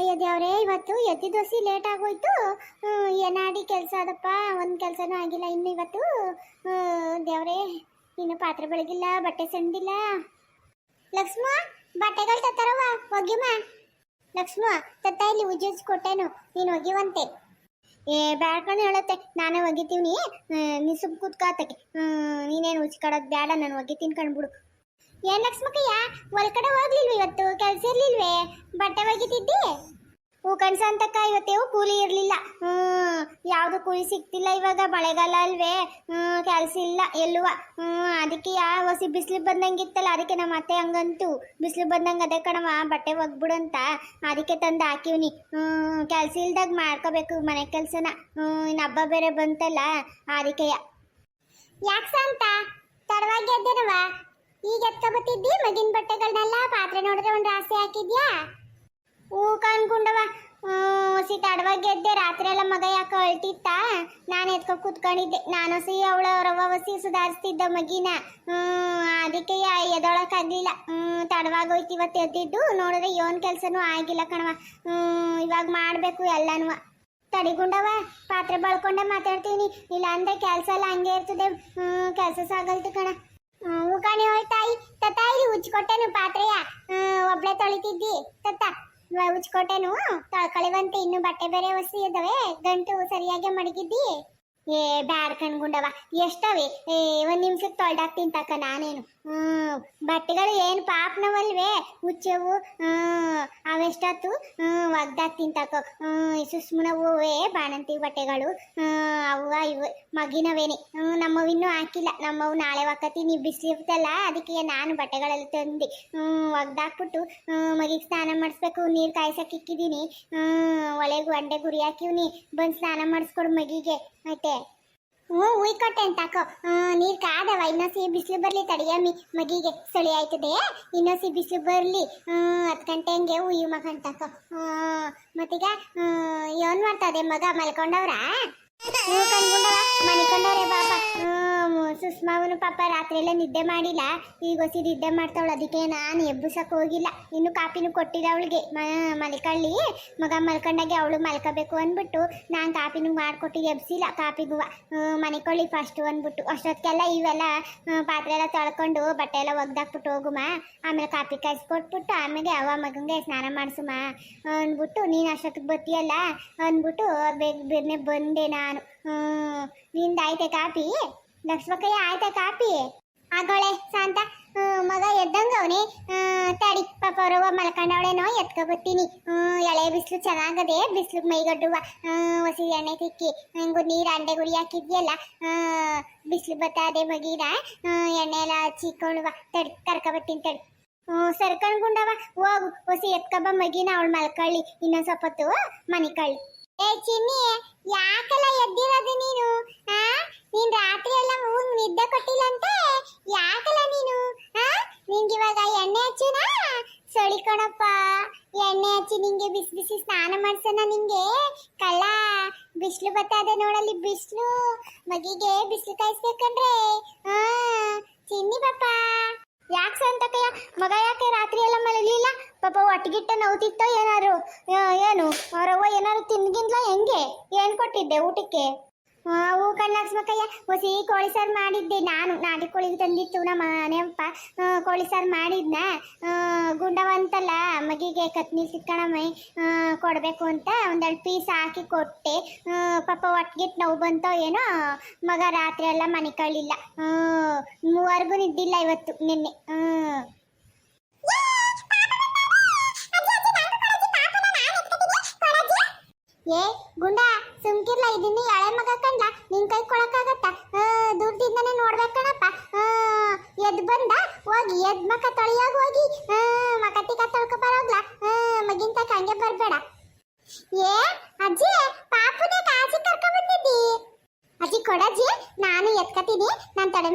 ಅಯ್ಯೋ ದೇವ್ರೇ, ಇವತ್ತು ಎದ್ದಿ ದೋಸಿ ಲೇಟ್ ಆಗೋಯ್ತು. ಏನಾಡಿ ಕೆಲಸ ಅದಪ್ಪ, ಒಂದು ಕೆಲಸನೂ ಆಗಿಲ್ಲ ಇನ್ನು ಇವತ್ತು. ದೇವ್ರೇ, ಇನ್ನು ಪಾತ್ರೆ ಬೆಳಗಿಲ್ಲ, ಬಟ್ಟೆ ಸೆಂದಿಲ್ಲ ಲಕ್ಷ್ಮ, ಬಟ್ಟೆಗಳು ತತ್ತಾರವ ಒಗ್ಯಮ್ಮ ಲಕ್ಷ್ಮ, ತತ್ತ ಇಲ್ಲಿ ಉಜ್ಜಿಸ್ ಕೊಟ್ಟೇನು, ನೀನು ಒಗಿವಂತೆ ಏ ಬ್ಯಾಡ್ಕೊಂಡು ಹೇಳತ್ತೆ, ನಾನೇ ಒಗಿತೀವಿ ನೀ ಸುಮ್ ಕೂತ್ಕಾತಕ್ಕೆ ನೀನೇನು ಉಚ್ಕೊಡೋದು ಬ್ಯಾಡ, ನಾನು ಒಗಿತೀನಿ ಕಣ್ಬಿಡು. ಏನ್ ಲಕ್ಷ್ಮಕ್ಕಯ್ಯ ಒಳಗಡೆ ಹೋಗ್ಲಿಲ್ವ ಇವತ್ತು? ಕೆಲ್ಸ ಇರ್ಲಿಲ್ವೇ? ಬಟ್ಟೆ ಒಗಿತಿದ್ದಿ? ಹೂ ಕಣ್ಸಂತಕ್ಕ ಇವತ್ತೇವು ಕೂಲಿ ಇರ್ಲಿಲ್ಲ. ಹ್ಮ್ ಯಾವ್ದು ಕೂಲಿ ಸಿಗ್ತಿಲ್ಲ ಇವಾಗ, ಮಳೆಗಾಲ ಅಲ್ವೇ? ಹ್ಮ್ ಕೆಲ್ಸ ಇಲ್ಲ, ಎಲ್ಲುವ. ಹ್ಮ್ ಅದಕ್ಕೆ ಯಾವ ಹೊಸಿ ಬಿಸಿಲು ಬಂದಂಗಿತ್ತಲ್ಲ, ಅದಕ್ಕೆ ನಮ್ಮ ಅತ್ತೆ ಹಂಗಂತು. ಬಿಸಿಲು ಬಂದಂಗ ಅದೇ ಕಣವ ಬಟ್ಟೆ ಒಗ್ಬಿಡಂತ. ಅದಕ್ಕೆ ತಂದು ಹಾಕಿವ್ನಿ. ಹ್ಮ್ ಕೆಲ್ಸ ಇಲ್ದಾಗ ಮಾಡ್ಕೋಬೇಕು ಮನೆ ಕೆಲ್ಸನ. ಹ್ಮ್ ಇನ್ನು ಹಬ್ಬ ಬೇರೆ ಬಂತಲ್ಲ, ಅದಕ್ಕೆ ಯಾಕೆ ಅಂತ ತಡವಾಗಿ ಎದ್ದೇನವ ಈಗ ಎತ್ಕೊಬತ್ತಿದ್ದಿ ಮಗಿನ ಬಟ್ಟೆಗಳನ್ನೆಲ್ಲ ಪಾತ್ರೆ ನೋಡಿದ್ರೆ ಒಂದು ಆಸೆ ಹಾಕಿದ್ಯಾ? ಹೂ ಕಾಣ್ಕೊಂಡವ ಸಿ ತಡವಾಗಿ ಎದ್ದೆ. ರಾತ್ರಿ ಎಲ್ಲ ಮಗ ಯಾಕೆ ಅಳ್ತಿತ್ತ? ನಾನು ಎತ್ಕೊ ಕೂತ್ಕೊಂಡಿದ್ದೆ. ನಾನು ಸಿ ಅವಳ ರವ ವಸಿ ಸುಧಾರಿಸ್ತಿದ್ದ ಮಗಿನ. ಹ್ಞೂ, ಅದಕ್ಕೆ ಎದೊಳಕ್ಕಾಗಲಿಲ್ಲ ತಡವಾಗಿ ಹೋಯ್ತು ಇವತ್ತು ಎದ್ದಿದ್ದು. ನೋಡಿದ್ರೆ ಏನು ಕೆಲಸನೂ ಆಗಿಲ್ಲ ಕಣವ ಹ್ಞೂ, ಇವಾಗ ಮಾಡಬೇಕು ಎಲ್ಲನೂ ತಡಿಗುಂಡವ ಪಾತ್ರೆ ಬಳ್ಕೊಂಡೆ ಮಾತಾಡ್ತೀನಿ. ಇಲ್ಲ ಅಂದ್ರೆ ಕೆಲಸ ಎಲ್ಲ ಹಂಗೆ ಇರ್ತದೆ. ಹ್ಞೂ, ಕೆಲಸ ಸಾಗಲ್ತು ಕಣ. ಉಗಾಣಿ ಹೋಯ್ತಾಯಿ ತತ್ತ ಇಲ್ಲಿ ಉಜ್ಕೊಟ್ಟೆನು ಪಾತ್ರೆಯ. ಒಬ್ಳೆ ತೊಳಿತಿದ್ದಿ. ತತ್ತ ಉಚ್ಕೊಟ್ಟೆನು ತೊಳ್ಕೊಳಿವಂತೆ ಇನ್ನು ಬಟ್ಟೆ ಬೇರೆ ಹೊಸಿ ಇದಾವೆ ಗಂಟು ಸರಿಯಾಗಿ ಮಡಗಿದ್ದಿ. ಏ, ಬ್ಯಾಡ್ ಕಣ್ಗುಂಡವ ಎಷ್ಟವೆ? ಏ, ಒಂದ್ ನಿಮಿಷಕ್ಕೆ ತೊಳ್ದಾಕ್ತೀನಿ ತಕ್ಕ ನಾನೇನು. ಬಟ್ಟೆಗಳು ಏನು ಪಾಪ್ನವಲ್ವೇ? ಹುಚ್ಚವು ಅವೆಷ್ಟಾತು ಅವೆಷ್ಟತ್ತು? ಒಗ್ದಾಕ್ತೀನಿ ತಕೋ ಸುಸ್ಮುನವೇ ಬಾಣಂತಿ ಬಟ್ಟೆಗಳು. ಅವ್ವ, ಇವು ಮಗಿನವೇನೆ ನಮ್ಮವಿನ್ನೂ ಹಾಕಿಲ್ಲ. ನಮ್ಮವು ನಾಳೆ ಒಕ್ಕತೀನಿ ಬಿಸಿಲಿರ್ತಲ್ಲ ಅದಕ್ಕೆ ನಾನು ಬಟ್ಟೆಗಳೆಲ್ಲ ತಂದು. ಒಗ್ದಾಕ್ಬಿಟ್ಟು ಮಗಿಗೆ ಸ್ನಾನ ಮಾಡಿಸ್ಬೇಕು. ನೀರು ಕಾಯ್ಸಕ್ಕೆ ಇಕ್ಕಿದ್ದೀನಿ ಒಳಗೆ ಒಂಡೆ ಗುರಿ ಹಾಕಿವ್ನಿ. ಬಂದು ಸ್ನಾನ ಮಾಡಿಸ್ಕೊಡು ಮಗಿಗೆ. ಮತ್ತೆ ಹ್ಞೂ ಉಯ್ಕೊಟ್ಟೆ ಅಂತಾಕೋ ನೀರು ಕಾದವ, ಇನ್ನೊಸಿ ಬಿಸಿಲು ಬರಲಿ ತಡಿಯಮ್ಮಿ ಮಗಿಗೆ. ಚಳಿ ಆಯ್ತದೆ ಇನ್ನೊಸಿ ಬಿಸಿಲು ಬರಲಿ. ಹತ್ತು ಗಂಟೆ ಹಂಗೆ ಉಯ್ಯು ಮಗ ಅಂತಾಕೋ ಮತ್ತೀಗ ಏನು ಮಾಡ್ತದೆ ಮಗ, ಮಲ್ಕೊಂಡವ್ರಾ? ಪಾಪ. ಸುಷ್ಮಾವನು ಪಾಪ ರಾತ್ರಿ ಎಲ್ಲ ನಿದ್ದೆ ಮಾಡಿಲ್ಲ. ಈಗ ಹೊಸಿ ನಿದ್ದೆ ಮಾಡ್ತಾವಳು, ಅದಕ್ಕೆ ನಾನು ಎಬ್ಬಿಸಕ್ ಹೋಗಿಲ್ಲ. ಇನ್ನು ಕಾಪಿನೂ ಕೊಟ್ಟಿಲ್ಲ ಅವಳಿಗೆ. ಮಲ್ಕಳ್ಳಿ, ಮಗ ಮಲ್ಕೊಂಡಾಗೆ ಅವಳು ಮಲ್ಕೋಬೇಕು ಅಂದ್ಬಿಟ್ಟು ನಾನು ಕಾಪಿನೂ ಮಾಡಿಕೊಟ್ಟು ಎಬ್ಸಿಲ್ಲ ಕಾಪಿಗೂ ಮನಿಕೊಳ್ಳಿ ಫಸ್ಟು ಅಂದ್ಬಿಟ್ಟು. ಅಷ್ಟೊತ್ತಿಗೆಲ್ಲ ಇವೆಲ್ಲ ಪಾತ್ರೆ ಎಲ್ಲ ತೊಳ್ಕೊಂಡು ಬಟ್ಟೆ ಎಲ್ಲ ಒಗ್ದಾಕ್ಬಿಟ್ಟು ಹೋಗುಮ. ಆಮೇಲೆ ಕಾಪಿ ಕಾಯಿಸ್ಕೊಟ್ಬಿಟ್ಟು ಆಮೇಲೆ ಅವ ಮಗಂಗೆ ಸ್ನಾನ ಮಾಡಿಸುಮ ಅಂದ್ಬಿಟ್ಟು, ನೀನು ಅಷ್ಟೊತ್ತಿಗೆ ಬತ್ತಿಯಲ್ಲ ಅಂದ್ಬಿಟ್ಟು ಬೇಗ ಬೇರೆ ಬಂದೆ ನಾನು. ನಿಂದ ಆಯ್ತೆ ಕಾಪಿ? ಲಕ್ಷ್ಮಕ್ಕಯ್ಯ ಆಯ್ತಾ ಕಾಪಿ? ಆಗೋಳೆ ಶಾಂತ. ಮಗ ಎದ್ದಂಗ ಅವನೇ ತಡಿ ಪಾಪ ರವ ಮಲ್ಕೊಂಡವಳೇನೋ ಎತ್ಕೊ ಬರ್ತೀನಿ ಹ್ಮ್, ಎಳೆ ಬಿಸಿಲು ಚೆನ್ನಾಗದೆ ಬಿಸಿಲು ಮೈಗಡ್ಡುವ ಹೊಸಿ ಎಣ್ಣೆ ತಿಕ್ಕಿ. ಹಂಗು ನೀರು ಅಂಡೆ ಗುರಿ ಹಾಕಿದ್ಯಲ್ಲ? ಬಿಸಿಲು ಬತ್ತಾದೆ ಮಗೀರ ಎಣ್ಣೆ ಎಲ್ಲ ಹಚ್ಚಿಕೊಳ್ಳುವ ತಡಿ ಕರ್ಕ ಬರ್ತೀನಿ ತಡಿ. ಹ್ಞೂ ಸರ್ಕೊಂಡ್ಕೊಂಡವ ಹೋಗು. ಹೊಸಿ ಎತ್ಕೊಬ ಮಗಿನ ಅವಳು ಮಲ್ಕೊಳ್ಳಿ. ಇನ್ನೊಂದ್ ಸ್ವಲ್ಪ ಹೊತ್ತು ಮನಿ ಕಳ್ಳಿ ಏ ಚಿನ್ನಿ, ಯಾಕಲ್ಲ ಎದ್ದಿರೋದು ನೀನು? ಆ? ನೀನ್ ರಾತ್ರಿ ಎಲ್ಲ ಮೂಗ್ ನಿದ್ದೆ ಕೊಟ್ಟಿಲ್ಲ ಅಂತ ಯಾಕಲ್ಲ ನೀನು? ಆ? ನಿಂಗೆ ಇವಾಗ ಎಣ್ಣೆ ಹಚ್ಚಿನ? ಸೊಳಿಕೊಣಪ್ಪ ಎಣ್ಣೆ ಹಚ್ಚಿ ನಿಂಗೆ ಬಿಸಿ ಬಿಸಿ ಸ್ನಾನ ಮಾಡ್ಸೋಣ ನಿಂಗೆ. ಕಳ್ಳ, ಬಿಸಿಲು ಬರ್ತದೆ ನೋಡಲ್ಲಿ ಬಿಸಿಲು. ಮಗಿಗೆ ಬಿಸಿಲು ಕಾಯಿಸ್ಬೇಕಂದ್ರೆ. ಆ, ಚಿನ್ನಿ ಪಾಪ. ಯಾಕೆ ಸಂತಕಯ್ಯ ಮಗ ಯಾಕೆ ರಾತ್ರಿ ಎಲ್ಲ ಮಲಗಲಿಲ್ಲ? ಪಾಪ ಒಟ್ಟಿಗಿಟ್ಟ ನೋವುತ್ತಿತ್ತೋ ಏನಾರು? ಏನು? ಅವರವ್ವ ಏನಾರು ಹೆಂಗೆ ಏನ್ ಕೊಟ್ಟಿದ್ದೆ ಊಟಕ್ಕೆ? ಹೂ ಕಣ್ಣಾಕ್ಸ್ಬೇಕಯ್ಯ ಹೊಸಿ ಕೋಳಿ ಸಾರು ಮಾಡಿದ್ದೆ ನಾನು. ನಾಟಿ ಕೋಳಿ ತಂದಿತ್ತು ನಮ್ಮ ಮನೆಯಪ್ಪ ಕೋಳಿ ಸಾರು ಮಾಡಿದ್ನ? ಗುಂಡವಂತಲ್ಲ, ಮಗಿಗೆ ಕತ್ನಿ ಸಿಕ್ಕಣಮ್ಮ ಕೊಡಬೇಕು ಅಂತ ಒಂದೆರಡು ಪೀಸ್ ಹಾಕಿ ಕೊಟ್ಟೆ. ಪಾಪ ಒಟ್ಟಿಗೆ ನೋವು ಬಂತೋ ಏನೋ, ಮಗ ರಾತ್ರಿ ಎಲ್ಲ ಮನೆ ಕಳಿಲ್ಲ ಮೂವರೆಗೂ ನಿದ್ದಿಲ್ಲ ಇವತ್ತು ನಿನ್ನೆ. ಹ್ಮ್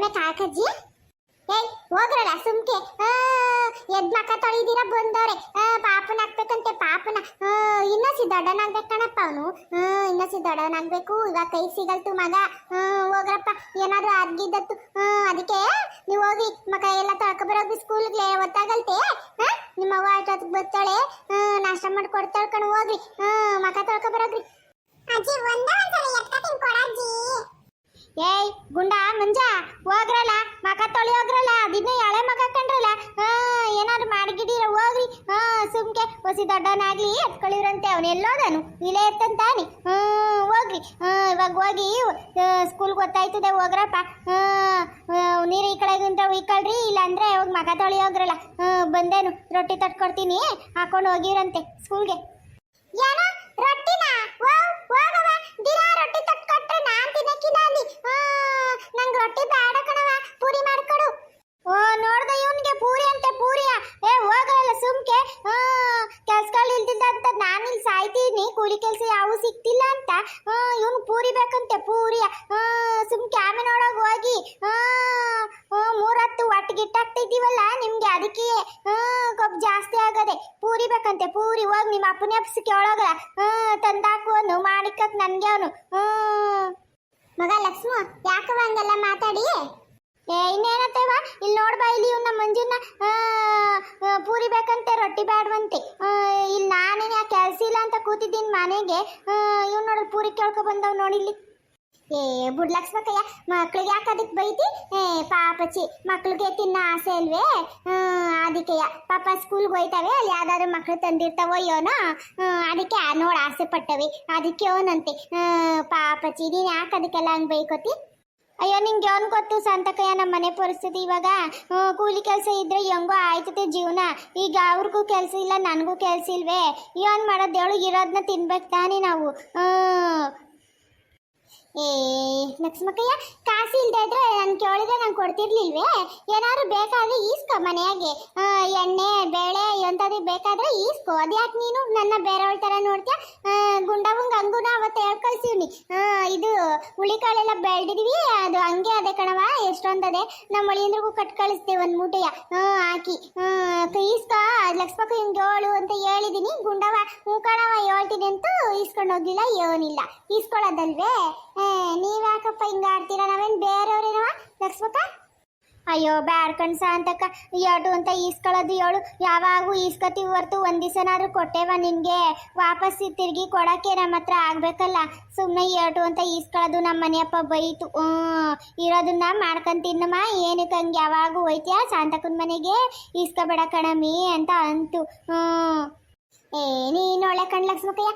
ತಡಮೆ ಕಾಕಜ್ಜಿ? ಏಯ್, ಹೋಗ್ರಲ್ಲ, ಸುಮ್ಕೆ. ಎದ್ ಮಕ್ಕ ತೊಳಿದಿರ ಬಂದವ್ರೆ. ಪಾಪನ ಹಾಕ್ಬೇಕಂತೆ, ಪಾಪನ. ಇನ್ನಸಿ ದೊಡ್ಡನಾಗ್ಬೇಕಣಪ್ಪ ದೊಡ್ಡನಾಗ್ಬೇಕು ಕಣಪ್ಪ ಅವನು. ಇನ್ನಸಿ ದೊಡ್ಡನಾಗ್ಬೇಕು. ಇವಾಗ ಕೈ ಸಿಗಲ್ತು ಮಗ. ಹೋಗ್ರಪ್ಪ. ಏನಾದ್ರು ಅದ್ಗಿದ್ದತ್ತು ಅದಕ್ಕೆ ನೀವು ಹೋಗಿ ಮಕ ಎಲ್ಲ ತೊಳ್ಕೊ ಬರೋಗಿ ಸ್ಕೂಲ್ಗೆ ಒತ್ತಾಗಲ್ತೆ? ನಿಮ್ಮ ಅವ್ವ ಅಷ್ಟೊತ್ತಿಗೆ ಬರ್ತಾಳೆ. ನಾಷ್ಟ ಮಾಡಿ ಕೊಡ್ತಾಳ ಕಣ್, ಹೋಗ್ರಿ. ಮಕ ತೊಳ್ಕೊ ಬರೋಗ್ರಿ ಅಜ್ಜಿ ಒಂದ ಒಂದ್ಸಲ ಎತ್ಕತೀನಿ ಕೊಡಜ್ಜಿ ಏಯ್ ಗುಂಡ ಮಂಜ ಹೋಗ್ರಲ್ಲ ಮಕ ತೊಳಿ ಹೋಗ್ರಲ್ಲ ದಿನ ಎಳೆ ಮಕ ಕಂಡ್ರಲ್ಲ ಹಾ ಏನಾದ್ರು ಮಾಡಿಗಿಡೀರ ಹೋಗ್ರಿ ಹಾ ಸುಮ್ಕೆ ಹೊಸಿ ದೊಡ್ಡವನಾಗ್ಲಿ ಎತ್ಕೊಳ್ಳಿವ್ರಂತೆ ಅವನು ಎಲ್ಲೋದನು. ಇಲ್ಲೇ ಎತ್ತಂತಾನೆ ಹ್ಮ್ ಹೋಗ್ರಿ ಹ್ಞೂ ಇವಾಗ ಹೋಗಿ ಸ್ಕೂಲ್ ಗೊತ್ತಾಯ್ತದೆ, ಹೋಗ್ರಪ್ಪ. ಹ್ಮ್ ನೀರು ಈ ಕಡೆ ಕಡೆಗಿಂತ ಉಯ್ಕೊಳ್ರಿ ಇಲ್ಲಾಂದ್ರೆ ಹೋಗಿ ಮಗ ತೊಳಿ ಹೋಗ್ರಲ್ಲ. ಹ್ಮ್, ಬಂದೇನು, ರೊಟ್ಟಿ ತಟ್ಕೊಡ್ತೀನಿ, ಹಾಕೊಂಡು ಹೋಗಿರಂತೆ ಸ್ಕೂಲ್ಗೆ ಏನ ರೊಟ್ಟಿನ ಹೋಗವ ದಿನ ರೊಟ್ಟಿ ತಟ್ಕೊಟ್ರೆ ನಾನ್ ತಿನ್ನಕ್ಕಿಲ್ಲ ಅಲ್ಲಿ ನಂಗೆ ರೊಟ್ಟಿ ಬೇಡ ಕಣವ ಪೂರಿ ಮಾಡ್ಕೊಡು ಓ ನೋಡ್ದ ಇವನ್ಗೆ ಪೂರಿ ಅಂತೆ ಪೂರಿಯ ಏ ಹೋಗಲ್ಲ ಸುಮ್ಕೆ ಕೆಲ್ಸಗಳು ಇಲ್ದಿದ್ದ ಅಂತ ನಾನು ಇಲ್ಲಿ ಸಾಯ್ತೀನಿ ಕೂಲಿ ಕೆಲಸ ಯಾವ ಸಿಕ್ತಿಲ್ಲ ಅಂತ. ಇವನು ಪೂರಿ ಬೇಕಂತೆ, ಪೂರಿ. ಸುಮ್ ಕ್ಯಾಮಿನ ಒಳಗೆ ಹೋಗಿ ಮೂರತ್ತು ಒಟ್ಟಿಗಿಟ್ಟಾಗ್ತಿದ್ದೀವಲ್ಲ ನಿಮ್ಗೆ ಅದಕ್ಕೆ. ಕೊಬ್ಬು ಜಾಸ್ತಿ ಆಗದೆ. ಪೂರಿ ಬೇಕಂತೆ, ಪೂರಿ. ಹೋಗಿ ನಿಮ್ಮ ಅಪ್ಪನೇ ಅಪ್ಸಕ್ಕೆ ಒಳಗೆ ತಂದಾಕುವನು ಅನ್ನು ಮಾಡಿಕಕ್ ನನ್ಗೆ ಅವನು. ಮಗ ಲಕ್ಷ್ಮ ಯಾಕವ ಹಂಗೆಲ್ಲ ಮಾತಾಡಿ? ಏ ಇನ್ನೇನತ್ತವ ಇಲ್ಲಿ ನೋಡ್ಬಾ ಇಲ್ಲಿ ಇವ್ನ ಮಂಜುನ ಪೂರಿ ಬೇಕಂತೆ, ರೊಟ್ಟಿ ಬೇಡವಂತೆ ಇಲ್ಲಿ ನಾನೇನು ಯಾಕೆ ಕೆಲಸ ಇಲ್ಲ ಅಂತ ಕೂತಿದ್ದೀನಿ ಮನೆಗೆ. ಇವ್ ನೋಡ್ರಿ ಪೂರಿ ಕೇಳ್ಕೊ ಬಂದವ್ ನೋಡಿಲ್ಲಿ ಏ ಬುಡ್ಲಕ್ಸ್ಬೇಕಯ್ಯ ಮಕ್ಳಿಗೆ ಯಾಕೆ ಅದಕ್ಕೆ ಬೈತಿ? ಏ ಪಾಪಚಿ ಮಕ್ಳಿಗೆ ತಿನ್ನ ಆಸೆ ಅಲ್ವೇ ಅದಕ್ಕೆಯ ಪಾಪ ಸ್ಕೂಲ್ಗೆ ಹೋಯ್ತವೆ, ಅಲ್ಲಿ ಯಾವ್ದಾದ್ರು ಮಕ್ಳು ತಂದಿರ್ತಾವೋ ಯೋನೋ ಅದಕ್ಕೆ ನೋಡಿ ಆಸೆ ಪಟ್ಟವೆ ಅದಕ್ಕೆ ಅವನಂತೆ ಪಾಪಚಿ ನೀನು ಯಾಕೆ ಅದಕ್ಕೆಲ್ಲ ಹಂಗೆ ಬೈಕೋತಿ? ಅಯ್ಯೋ, ನಿಂಗೆ ಯಾವನ್ ಗೊತ್ತು ಸಂತಕಯ್ಯ ನಮ್ಮ ಮನೆ ಪರಿಸ್ಥಿತಿ ಇವಾಗ? ಕೂಲಿ ಕೆಲಸ ಇದ್ರೆ ಹೆಂಗೋ ಆಯ್ತದೆ ಜೀವನ. ಈಗ ಅವ್ರಿಗೂ ಕೆಲಸ ಇಲ್ಲ, ನನಗೂ ಕೆಲಸ ಇಲ್ವೇ? ಏನು ಮಾಡೋದೇಳು ಇರೋದನ್ನ ತಿನ್ಬೇಕು ತಾನೇ ನಾವು. ಏ ಲಕ್ಷ್ಮಕ್ಕಯ್ಯ ಕಾಸು ಇಲ್ದೇ ಇದ್ರೆ ನಾನು ಕೇಳಿದ್ರೆ ನಾನು ಕೊಡ್ತಿರ್ಲಿಲ್ವೇ? ಏನಾದ್ರು ಬೇಕಾದ್ರೆ ಈಸ್ಕೊ ಮನೆಯಾಗೆ. ಎಣ್ಣೆ, ಬೇಳೆ ಎಂಥದ್ದು ಬೇಕಾದ್ರೆ ಈಸ್ಕೊ. ಅದ್ಯಾಕೆ ನೀನು ನನ್ನ ಬೇರೆಯವ್ರ ಥರ ನೋಡ್ತೀಯ? ಗುಂಡವಂಗ ಹಂಗುನ ಅವತ್ತು ಹೇಳ್ಕಳ್ಸೀವ್ನಿ. ಇದು ಹುಳಿಕಾಳೆಲ್ಲ ಬೆಳೆದಿದ್ವಿ, ಅದು ಹಂಗೆ ಅದೇ ಕಣವ ಎಷ್ಟೊಂದದೆ. ನಮ್ಮ ಮಳಿಯಂದ್ರಿಗೂ ಕಟ್ ಕಳಿಸ್ದೆ ಒಂದು ಮೂಟೆಯ. ಹಾಕಿ. ಈಸ್ಕೊ ಲಕ್ಷ್ಮಕ್ಕ ಹಿಂಗೆ ಹೇಳು ಅಂತ ಹೇಳಿದೀನಿ. ಗುಂಡವ ಹೂ ಕಣವ ಹೇಳ್ತೀನಿ ಅಂತೂ ಈಸ್ಕೊಂಡು ಹೋಗಿಲ್ಲ ಏನಿಲ್ಲ. ಈಸ್ಕೊಳ್ಳೋದಲ್ವೇ ನೀವ್ ಯಾಕಪ್ಪ ಹಿಂಗ ಆಡ್ತೀರಾ? ನಾವೇನ್ ಬೇರೆಯವ್ರೇನವ? ಲಕ್ಷ್ಮಕ್ಕ? ಅಯ್ಯೋ, ಬ್ಯಾಡ್ ಕಣ್ಸ ಅಂತಕ್ಕ ಏಟು ಅಂತ ಈಸ್ಕೊಳ್ಳೋದು ಏಳು. ಯಾವಾಗೂ ಈಸ್ಕೊತೀವಿ ಹೊರ್ತು ಒಂದ್ ದಿವಸನಾದ್ರೂ ಕೊಟ್ಟೇವ ನಿನ್ಗೆ ವಾಪಸ್ ತಿರ್ಗಿ ಕೊಡಕ್ಕೆ ನಮ್ಮ ಹತ್ರ ಆಗ್ಬೇಕಲ್ಲ. ಸುಮ್ಮನೆ ಏಟು ಅಂತ ಈಸ್ಕೊಳ್ಳೋದು ನಮ್ಮ ಮನೆಯಪ್ಪ ಬೈತು. ಇರೋದನ್ನ ಮಾಡ್ಕೊಂಡ್ ತಿನ್ನಮ್ಮ. ಏನಕ್ಕೆ ಹಂಗೆ ಯಾವಾಗೂ ಹೋಯ್ತೀಯ ಶಾಂತಕ್ಕನ ಮನೆಗೆ? ಈಸ್ಕೊಬೇಡ ಕಣಮಿ ಅಂತ ಅಂತು. ಹ್ಮ್ ಏ, ನೀನು ಒಳ್ಳೆ ಕಣ್ ಲಕ್ಷ್ಮಕ್ಕಯ್ಯ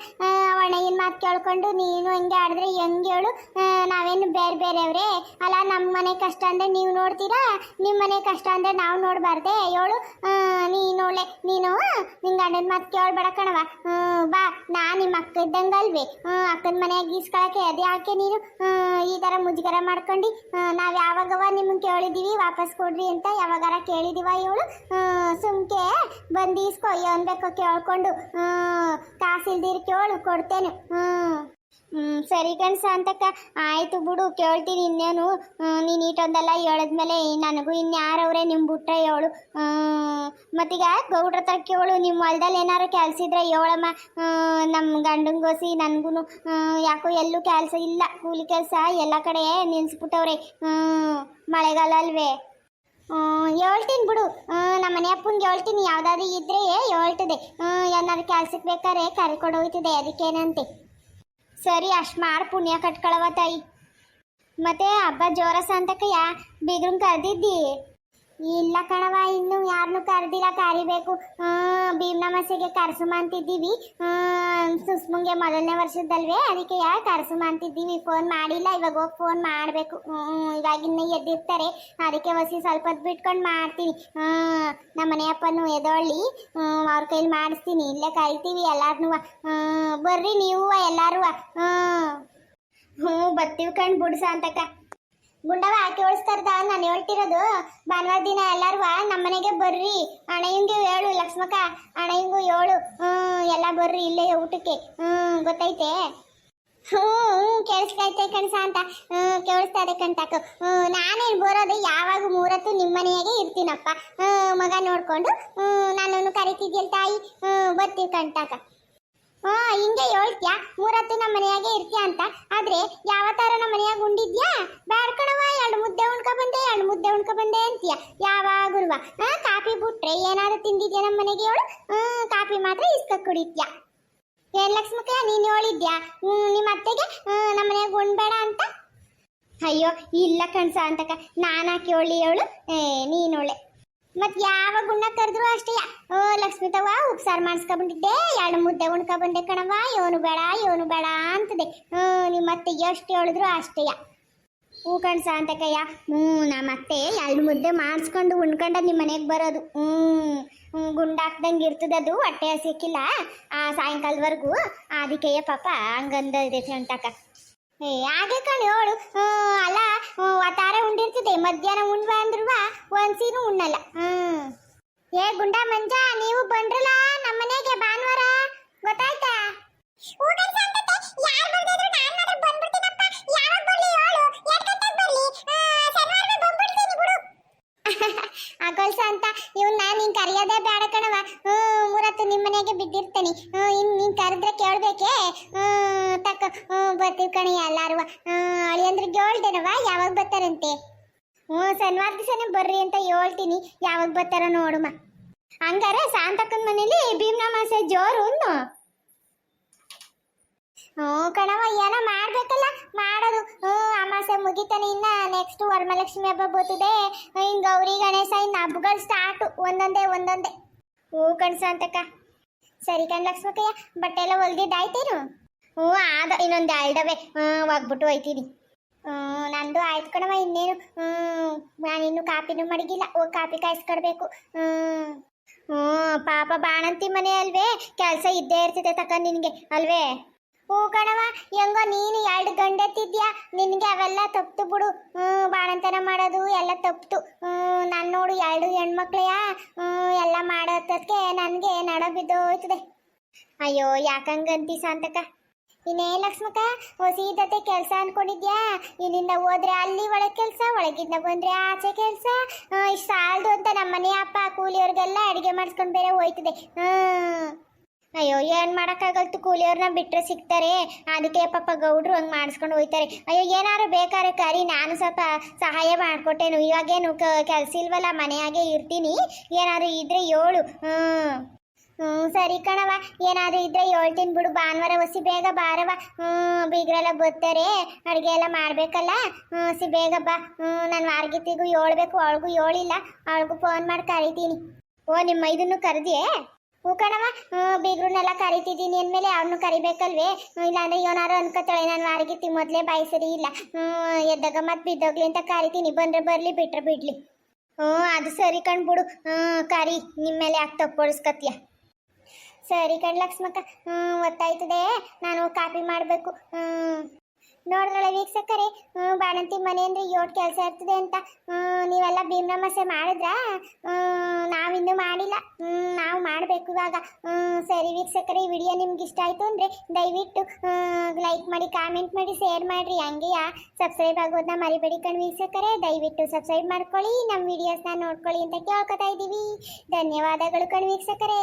ಒಣಗಿನ ಮಾತು ಕೇಳ್ಕೊಂಡು ನೀನು ಹಂಗೆ ಆಡಿದ್ರೆ ಹೆಂಗೆ ಹೇಳು? ನಾವೇನು ಬೇರೆ ಬೇರೆಯವ್ರೆ. ಅಲ್ಲ ನಮ್ಮ ಮನೆ ಕಷ್ಟ ಅಂದರೆ ನೀವು ನೋಡ್ತೀರಾ? ನಿಮ್ಮ ಮನೆ ಕಷ್ಟ ಅಂದರೆ ನಾವು ನೋಡಬಾರ್ದೆ? ಹೇಳು. ನೀನು ಒಳ್ಳೆ ನೀನು ನಿಂಗೆ ಅಣ್ಣನ ಮಾತು ಕೇಳ್ಬೇಡ ಕಣವ ಬಾ. ನಿಮ್ಮ ಅಕ್ಕ ಇದ್ದಂಗೆ ಅಲ್ವೇ ಅಕ್ಕನ ಮನೆಯಾಗ ಗೀಸ್ಕೊಳಕ್ಕೆ ಅದು ಯಾಕೆ ನೀನು ಈ ಥರ ಮುಜುಗರ ಮಾಡ್ಕೊಂಡು ನಾವು ಯಾವಾಗವ ನಿಮ್ಮನ್ನು ಕೇಳಿದ್ದೀವಿ ವಾಪಸ್ ಕೊಡ್ರಿ ಅಂತ ಯಾವಾಗಾರ ಕೇಳಿದೀವ ಇವಳು? ಸುಮ್ಕೆ ಬಂದು ಈಸ್ಕೊ, ಏನ್ ಕೇಳ್ಕೊಂಡು ಕಾಸು ಇಲ್ದಿರ್ ಕೇಳು, ಕೊಡ್ತೇನೆ. ಹ್ಮ್ ಹ್ಮ್, ಸರಿ ಕಣ್ಸ ಅಂತಕ್ಕ ಆಯ್ತು ಬಿಡು, ಕೇಳ್ತೀನಿ ಇನ್ನೇನು. ನೀನು ನೀನ್ ಹೇಳಿದ್ಮೇಲೆ ನನಗೂ ಇನ್ಯಾರವ್ರೆ ನಿಮ್ ಬಿಟ್ರೆ ಹೇಳು ಮತ್ತೀಗ ಗೌಡ್ರ ಹತ್ರ ಕೇಳು? ನಿಮ್ಮ ಹೊಲ್ದಲ್ಲಿ ಏನಾರು ಕೆಲ್ಸ ಇದ್ರೆ ಹೇಳಮ್ಮ. ನಮ್ಮ ಗಂಡಂಗೋಸಿ ನನಗೂ ಯಾಕೋ ಎಲ್ಲೂ ಕೆಲಸ ಇಲ್ಲ. ಕೂಲಿ ಕೆಲಸ ಎಲ್ಲ ಕಡೆ ನಿಲ್ಸ್ಬಿಟ್ಟವ್ರೆ. ಮಳೆಗಾಲ ಅಲ್ವೇ ಹೇಳ್ತೀನಿ ಬಿಡು. ನಮ್ಮ ಮನೆ ಅಪ್ಪಂಗೆ ಹೇಳ್ತೀನಿ. ಯಾವ್ದಾದ್ರು ಇದ್ರೆ ಹೇಳ್ತದೆ. ಏನಾದ್ರು ಕೆಲ್ಸಕ್ಕೆ ಬೇಕಾದ್ರೆ ಕರ್ಕೊಂಡು ಹೋಯ್ತದೆ ಅದಕ್ಕೇನಂತೆ? ಸರಿ ಅಷ್ಟು ಮಾಡಿ ಪುಣ್ಯ ಕಟ್ಕೊಳವ ತಾಯಿ. ಮತ್ತೆ ಹಬ್ಬ ಜೋರ ಸಂತಕಯ್ಯ ಬೀಗ್ರನ್ ಕರೆದಿದ್ದಿ? ಇಲ್ಲ ಕಣವ ಇನ್ನು ಯಾರನ್ನು ಕರೆದಿಲ್ಲ, ಕರಿಬೇಕು. ಭೀಮ್ನಮಸೆಗೆ ಕರ್ಸುಮ ಅಂತಿದ್ದೀವಿ. ಸುಸ್ಮುಂಗೆ ಮೊದಲನೇ ವರ್ಷದಲ್ವೇ, ಅದಕ್ಕೆ ಯಾರು ಕರ್ಸುಮ ಅಂತಿದ್ದೀವಿ. ಫೋನ್ ಮಾಡಿಲ್ಲ, ಇವಾಗ ಹೋಗಿ ಫೋನ್ ಮಾಡಬೇಕು. ಇವಾಗಿನ್ನ ಎದ್ದಿರ್ತಾರೆ. ಅದಕ್ಕೆ ಹೊಸಿ ಸ್ವಲ್ಪ ಹೊತ್ತು ಬಿಟ್ಕೊಂಡು ಮಾಡ್ತೀನಿ. ನಮ್ಮ ಮನೆಯಪ್ಪನು ಎದೊಳ್ಳಿ. ಅವ್ರ ಕೈಲಿ ಮಾಡಿಸ್ತೀನಿ. ಇಲ್ಲೇ ಕರಿತೀವಿ ಎಲ್ಲಾರನ್ನೂ ಬರ್ರಿ ನೀವು ಎಲ್ಲರೂ ಹ್ಞೂ ಬರ್ತೀವಿ ಕಣ್ ಬಿಡ್ಸ ಅಂತಕ್ಕ. ಗುಂಡವ ಹಾಕಿ ಉಳಿಸ್ತಾರ್ದ? ನಾನು ಹೇಳ್ತಿರೋದು, ಭಾನುವಾರ ದಿನ ಎಲ್ಲಾರು ನಮ್ಮ ಮನೆಗೆ ಬರ್ರಿ. ಅಣ್ಣಯ್ಯಂಗೆ ಹೇಳು, ಲಕ್ಷ್ಮಕ್ಕ. ಅಣ್ಣಯ್ಯಂಗೂ ಹೇಳು. ಹ್ಞೂ ಎಲ್ಲ ಬರ್ರಿ ಇಲ್ಲೇ ಊಟಕ್ಕೆ. ಹ್ಞೂ ಗೊತ್ತೈತೆ? ಹ್ಞೂ ಹ್ಞೂ ಕೇಳಿಸ್ತೈತೆ ಕಣ್ಸ ಅಂತ. ಹ್ಞೂ ಕೇಳಿಸ್ತಾ ಇದೆ ಕಣ್ತಾಕು ಹ್ಞೂ ನಾನೇನು ಬರೋದು? ಯಾವಾಗ ಮೂರತ್ತು ನಿಮ್ಮ ಮನೆಯಾಗೆ ಇರ್ತೀನಪ್ಪ. ಹ್ಞೂ ಮಗ ನೋಡಿಕೊಂಡು. ಹ್ಞೂ ನಾನು ಕರಿತಿದ್ಯಲ್ಲ ತಾಯಿ. ಹ್ಞೂ ಬರ್ತೀವಿ ಕಣ್ತಾಕ ಹಾ, ಹಿಂಗೆ ಹೇಳ್ತ್ಯಾ. ಮೂರತ್ತು ನಮ್ಮ ಮನೆಯಾಗೆ ಇರ್ತೀಯ ಅಂತ. ಆದ್ರೆ ಯಾವ ತರ ನಮ್ಮ ಮನೆಯಾಗ ಉಂಡಿದ್ಯಾ? ಬ್ಯಾಡ್ಕಣವ ಎರಡು ಮುದ್ದೆ ಉಣ್ಕ ಬಂದೆ, ಎರಡು ಮುದ್ದೆ ಉಣ್ಕ ಬಂದೆ ಅಂತೀಯ. ಯಾವಾಗುರುವ ಹಾ, ಕಾಫಿ ಬಿಟ್ರೆ ಏನಾದ್ರು ತಿಂದಿದ್ಯಾ ನಮ್ಮ ಮನೆಗೆ ಹೇಳು. ಹ್ಮ್, ಕಾಫಿ ಮಾತ್ರ ಇಸ್ಕ ಕುಡಿತ್ಯ. ಏನ್ ಲಕ್ಷ್ಮಕ್ಕ ನೀನ್ ಹೇಳಿದ್ಯಾ? ಹ್ಮ್ ನಿಮ್ಮ ಅತ್ತೆಗೆ? ನಮ್ಮ ಮನೆಯಾಗ ಉಣ್ಬೇಡ ಅಂತ. ಅಯ್ಯೋ, ಇಲ್ಲ ಕಣ್ಸ ಅಂತಕ ನಾನಾ ಕೇಳಿ ಹೇಳು. ಏ ನೀನೊಳ್ಳೆ ಮತ್ ಯಾವ ಗುಣ ಕರೆದ್ರು ಅಷ್ಟೇ. ಓ, ಲಕ್ಷ್ಮಿತವ್ವ, ಉಪ್ಸಾರು ಮಾಡಿಸ್ಕೊಂಡ್ಬಿಟ್ಟಿದ್ದೆ ಎರಡು ಮುದ್ದೆ ಉಣ್ಕ ಬಂದೆ ಕಣವ್ವ. ಇವನು ಬೇಡ ಇವನು ಬೇಡ ಅಂತದೆ ಹ್ಞೂ ನಿಮ್ಮ ಅತ್ತೆ ಎಷ್ಟು ಹೇಳಿದ್ರು ಅಷ್ಟೇಯ ಹೂ ಕಣ್ಸ ಅಂತಕಯ್ಯ ಹ್ಞೂ ನಮ್ಮ ಅತ್ತೆ ಎರಡು ಮುದ್ದೆ ಮಾಡಿಸ್ಕೊಂಡು ಉಣ್ಕೊಂಡ ನಿಮ್ಮ ಮನೆಗೆ ಬರೋದು. ಹ್ಞೂ ಗುಂಡಾಕ್ದಂಗೆ ಇರ್ತದದು ಹೊಟ್ಟೆ ಸಿಕ್ಕಿಲ್ಲ ಆ ಸಾಯಂಕಾಲದವರೆಗೂ ಅದಕ್ಕೆಯ ಪಾಪ ಹಂಗಂದೈತೆ ಅಂತಕ. ಏ ಹಾಗೆ ಕಣ್ ಹ್ಮ್, ಅಲ್ಲ ಒತ್ತಾರೆ ಉಂಡಿರ್ತದೆ ಮಧ್ಯಾಹ್ನ ಉಣ್ವ ಅಂದ್ರುವ ಒಂದ್ಸೀನು ಉಣ್ಣಲ್ಲ ಹ್ಮ್. ಏ ಗುಂಡ ಮಂಜ ನೀವು ಬಂದ್ರಲ್ಲ ನಮ್ಮನೆಗೆ ಭಾನುವಾರ ಗೊತ್ತಾಯ್ತಾ? ಅಂತ ಇವ್ನ ನೀನ್ ಕರಿಯೋದೇ ಬೇಡ ಕಣವ ನಿಮ್ಮ ಮನೆಗೆ ಬಿದ್ದಿರ್ತೇನೆ ಇನ್ ನೀನ್ ಕರೆದ್ರೆ ಕೇಳ್ಬೇಕೆ? ತಕ್ಕ ಬರ್ತೀವಿ ಕಣಿ ಎಲ್ಲಾರು. ಅಳಿಯಂದ್ರೆ ಹೇಳ್ದೇನವ ಯಾವಾಗ ಬರ್ತಾರಂತೆ? ಹ್ಞೂ, ಶನಿವಾರ ದಿವಸನೇ ಬರ್ರಿ ಅಂತ ಹೇಳ್ತೀನಿ. ಯಾವಾಗ ಬರ್ತಾರ ನೋಡುಮ. ಹಂಗಾರೆ ಶಾಂತಕ್ಕನ ಮನೇಲಿ ಭೀಮ್ನಾಮಾಸೆ ಜೋರು ಹ್ಞೂ ಕಣವ ಏನೋ ಮಾಡ್ಬೇಕಲ್ಲ? ಮಾಡೋದು. ಹ್ಞೂ, ಅಮಾಸೆ ಮುಗಿತಾನೆ ಇನ್ನ ನೆಕ್ಸ್ಟ್ ವರಮಲಕ್ಷ್ಮಿ ಹಬ್ಬ ಬರ್ತದೆ. ಇನ್ ಗೌರಿ, ಗಣೇಶ, ಇನ್ನ ಹಬ್ಬಗಳು ಸ್ಟಾರ್ಟ್ ಒಂದೊಂದೇ ಒಂದೊಂದೇ. ಹ್ಞೂ ಕಣ್ಸ ಅಂತಕ್ಕ. ಸರಿ ಕಣ್ ಲಕ್ಷ್ಮಕ್ಕಯ್ಯ ಬಟ್ಟೆ ಎಲ್ಲ ಹೊಲ್ದಿದ್ದಾಯ್ತೇನು ಹ್ಞೂ, ಆದ, ಇನ್ನೊಂದು ಎರಡವೆ ಹ್ಞೂ ಹೋಗ್ಬಿಟ್ಟು ಹೋಯ್ತೀನಿ ನಂದು ಆಯ್ತು ಕಣವ ಇನ್ನೇನು? ಹ್ಞೂ, ನಾನಿನ್ನು ಕಾಪಿನೂ ಮಡಗಿಲ್ಲ. ಓ, ಕಾಪಿ ಕಾಯಿಸ್ಕೊಡ್ಬೇಕು. ಹ್ಞೂ. ಹ್ಞೂ, ಪಾಪ ಬಾಣಂತಿ ಮನೆ ಅಲ್ವೇ? ಕೆಲಸ ಇದ್ದೇ ಇರ್ತಿದೆ ತಕ್ಕ ನಿನಗೆ, ಅಲ್ವೇ? ಹ್ಞೂ ಕಣವ ಹೆಂಗೋ ನೀನು ಎರಡು ಗಂಡೆತ್ತಿದ್ಯಾ ನಿನಗೆ ಅವೆಲ್ಲ ತಪ್ತು ಬಿಡು. ಹ್ಞೂ, ಬಾಣಂತನ ಮಾಡೋದು ಎಲ್ಲ ತಪ್ತು. ಹ್ಞೂ, ನಾನು ನೋಡು ಎರಡು ಹೆಣ್ಮಕ್ಳೆಯ ಹ್ಞೂ, ಎಲ್ಲ ಮಾಡೋದಕ್ಕೆ ನನಗೆ ನಡ ಬಿದ್ದೋಯ್ತದೆ. ಅಯ್ಯೋ, ಯಾಕಂಗಂತಿ ಸಾಂತಕ ಇನ್ನೇ ಲಕ್ಷ್ಮಕ್ಕ ಸೀದತೆ ಕೆಲಸ ಅನ್ಕೊಂಡಿದ್ಯಾ? ಇಲ್ಲಿಂದ ಹೋದ್ರೆ ಅಲ್ಲಿ ಒಳಗೆ ಕೆಲಸ, ಒಳಗಿಂದ ಬಂದ್ರೆ ಆಚೆ ಕೆಲಸ. ಇಷ್ಟು ಸಾಲದು ಅಂತ ನಮ್ಮ ಮನೆ ಅಪ್ಪ, ಕೂಲಿಯವ್ರಿಗೆಲ್ಲ ಅಡಿಗೆ ಮಾಡಿಸ್ಕೊಂಡು ಬೇರೆ ಹೋಯ್ತದೆ. ಹ್ಮ್ ಅಯ್ಯೋ, ಏನ್ ಮಾಡಕ್ಕಾಗಲ್ತು? ಕೂಲಿಯವ್ರನ್ನ ಬಿಟ್ಟರೆ ಸಿಗ್ತಾರೆ. ಅದಕ್ಕೆ ಪಾಪ ಗೌಡ್ರು ಹಂಗೆ ಮಾಡಿಸ್ಕೊಂಡು ಹೋಯ್ತಾರೆ. ಅಯ್ಯೋ, ಏನಾದ್ರು ಬೇಕಾರೆ ಕರಿ, ನಾನು ಸ್ವಲ್ಪ ಸಹಾಯ ಮಾಡ್ಕೊಟ್ಟೇನು. ಇವಾಗೇನು ಕೆಲಸ ಇಲ್ವಲ್ಲ, ಮನೆಯಾಗೆ ಇರ್ತೀನಿ. ಏನಾದ್ರು ಇದ್ರೆ ಏಳು ಹ್ಮ್. ಹ್ಞೂ ಸರಿ ಕಣವ ಏನಾದ್ರು ಇದ್ರೆ ಹೇಳ್ತೀನಿ ಬಿಡು. ಭಾನುವಾರ ಹೊಸಿ ಬೇಗ ಬಾರವ ಹ್ಞೂ ಬೀಗ್ರೆಲ್ಲ ಬರ್ತಾರೆ. ಅಡುಗೆ ಎಲ್ಲ ಮಾಡಬೇಕಲ್ಲ. ಹ್ಞೂ ಸಿ ಬೇಗ ಬಾ. ಹ್ಞೂ ನಾನು ವಾರ್ಗಿತಿಗೂ ಹೇಳ್ಬೇಕು. ಅವಳಿಗೂ ಏಳಿಲ್ಲ ಅವಳಿಗೂ ಫೋನ್ ಮಾಡಿ ಕರಿತೀನಿ. ಓ, ನಿಮ್ಮ ಇದನ್ನು ಕರೆದಿಯೇ? ಹ್ಞೂ ಕಣವ ಬೀಗ್ರನ್ನೆಲ್ಲ ಕರಿತಿದ್ದೀನಿ ಅಂದಮೇಲೆ ಅವ್ರನ್ನೂ ಕರಿಬೇಕಲ್ವೇ? ಇಲ್ಲಾಂದ್ರೆ ಏನಾರು ಅನ್ಕೋತಾಳೆ. ನಾನು ವಾರಗಿತ್ತಿ ಮೊದಲೇ ಬಾಯಿ ಸರಿ ಇಲ್ಲ. ಹ್ಞೂ, ಎದ್ದಾಗ ಮತ್ತೆ ಬಿದ್ದೋಗ್ಲಿ ಅಂತ ಕರಿತೀನಿ. ಬಂದರೆ ಬರಲಿ, ಬಿಟ್ರೆ ಬಿಡ್ಲಿ. ಹ್ಞೂ, ಅದು ಸರಿ ಕಣ್ಬಿಡು ಹ್ಞೂ, ಕರಿ. ನಿಮ್ಮ ಮೇಲೆ ಯಾಕೆ ತಪ್ಪೊಳಿಸ್ಕತ್ಯ ಸರಿ ಕಣ್ ಲಕ್ಷ್ಮಕ್ಕ. ಹ್ಞೂ ಗೊತ್ತಾಯ್ತದೆ ನಾನು ಕಾಪಿ ಮಾಡಬೇಕು. ಹ್ಞೂ. ನೋಡಿದ್ರಲ್ಲ ವೀಕ್ಷಕರೇ ಹ್ಞೂ ಬಾಣಂತಿ ಮನೆ ಅಂದರೆ ಯೋಟ್ ಕೆಲಸ ಇರ್ತದೆ ಅಂತ ನೀವೆಲ್ಲ ಭೀಮ್ನಮಸೆ ಮಾಡಿದ್ರಾ? ನಾವಿನ್ನೂ ಮಾಡಿಲ್ಲ. ನಾವು ಮಾಡಬೇಕು ಇವಾಗ. ಸರಿ ವೀಕ್ಷಕರೇ, ಈ ವಿಡಿಯೋ ನಿಮ್ಗೆ ಇಷ್ಟ ಆಯಿತು ಅಂದರೆ ದಯವಿಟ್ಟು ಲೈಕ್ ಮಾಡಿ ಕಾಮೆಂಟ್ ಮಾಡಿ ಶೇರ್ ಮಾಡಿರಿ. ಹಂಗೆಯಾ ಸಬ್ಸ್ಕ್ರೈಬ್ ಆಗೋದನ್ನ ಮರಿಬೇಡಿ ಕಣ್ ವೀಕ್ಷಕರೇ. ದಯವಿಟ್ಟು ಸಬ್ಸ್ಕ್ರೈಬ್ ಮಾಡ್ಕೊಳ್ಳಿ. ನಮ್ಮ ವಿಡಿಯೋಸ್ನ ನೋಡ್ಕೊಳ್ಳಿ ಅಂತ ಕೇಳ್ಕೊತಾ ಇದ್ದೀವಿ ಧನ್ಯವಾದಗಳು ಕಣ್ ವೀಕ್ಷಕರೇ.